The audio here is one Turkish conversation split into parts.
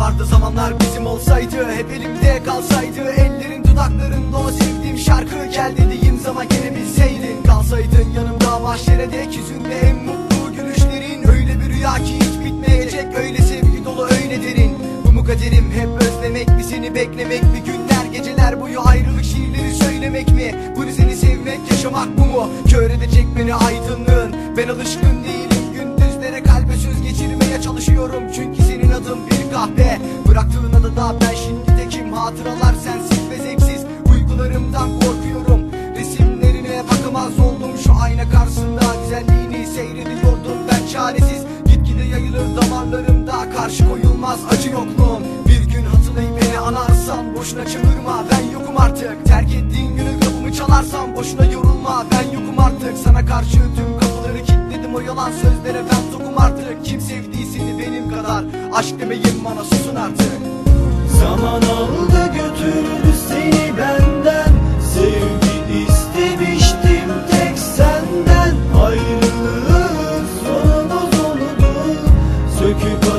vardı zamanlar bizim olsaydı Hep elimde kalsaydı Ellerin dudaklarında o sevdiğim şarkı Gel dediğim zaman gelebilseydin. Kalsaydın yanımda mahşere dek Yüzünde en mutlu gülüşlerin Öyle bir rüya ki hiç bitmeyecek Öyle sevgi dolu öyle derin. Bu mu kaderim hep özlemek mi seni beklemek mi Günler geceler boyu ayrılık şiirleri söylemek mi? Bunu seni sevmek yaşamak bu mu? Kör edecek beni aydınlığın Ben alışkın değilim. Gündüzlere kalbe söz geçirmeye çalışıyorum Çünkü kahve Bıraktığın adada ben şimdi tekim Hatıralar sensiz ve zevksiz. Uykularımdan korkuyorum. Resimlerine bakamaz oldum. Şu ayna karşısında Güzelliğini seyrediyordum. Ben çaresiz. Gitgide yayılır damarlarımda. Karşı koyulmaz acı yokluğun Bir gün hatırlayıp beni anarsan Boşuna çığırma ben yokum artık. Terk ettiğin günü kapımı çalarsam Boşuna yorulma. Ben yokum artık. Sana karşı tüm kapıları kilitledim. O yalan sözlere ben tokum artık. Kim kadar Aşk demeyin bana susun artık. Zaman aldı götürdü seni benden. Sevgi istemiştim tek senden. Ayrılığın sonumuz oldu. Söküp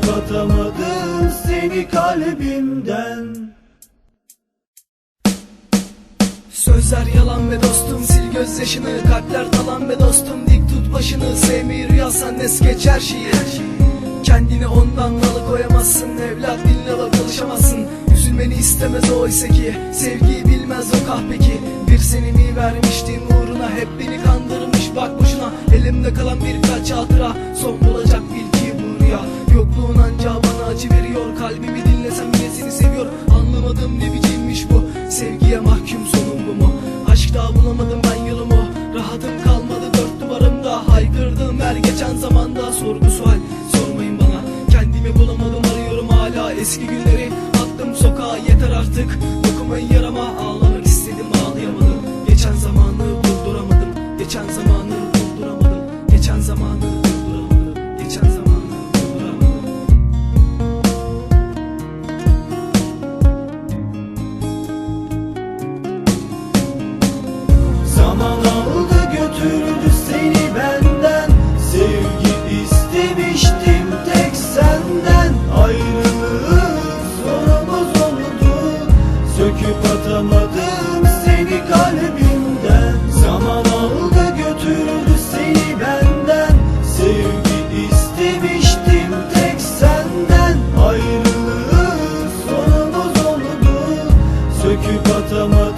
Söküp atamadım seni kalbimden. Sözler yalan ve dostum sil gözyaşını. Kalpler talan ve dostum dik tut başını. Sevmeyi rüyasan es geç her şeyi. Kendini ondan alıkoyamazsın Evlat dinle bak alışamazsın. Üzülmeni istemez oysa ki Sevgiyi bilmez o kahpeki Bir senemi vermiştim uğruna Hep beni kandırmış. Bak boşuna Elimde kalan birkaç hatıra. Son bulacak bil ki bu rüya Yokluğun anca bana acı veriyor. Kalbimi dinlesem yine seni seviyor. Anlamadım ne biçimmiş bu. Sevgiye mahkum sonum bu mu? Aşk daha bulamadım ben yolumu Rahatım kalmadı dört duvarımda. Haykırdım her geçen zamanda Sorgu sual. Sormayın bana. Kendimi bulamadım arıyorum hala Eski günleri. Attım sokağa yeter artık. Dokunmayın Söküp atamadım seni kalbimden. Zaman aldı götürdü seni benden. Sevgi istemiştim tek senden. Ayrılık sonumuz oldu. Söküp atamadım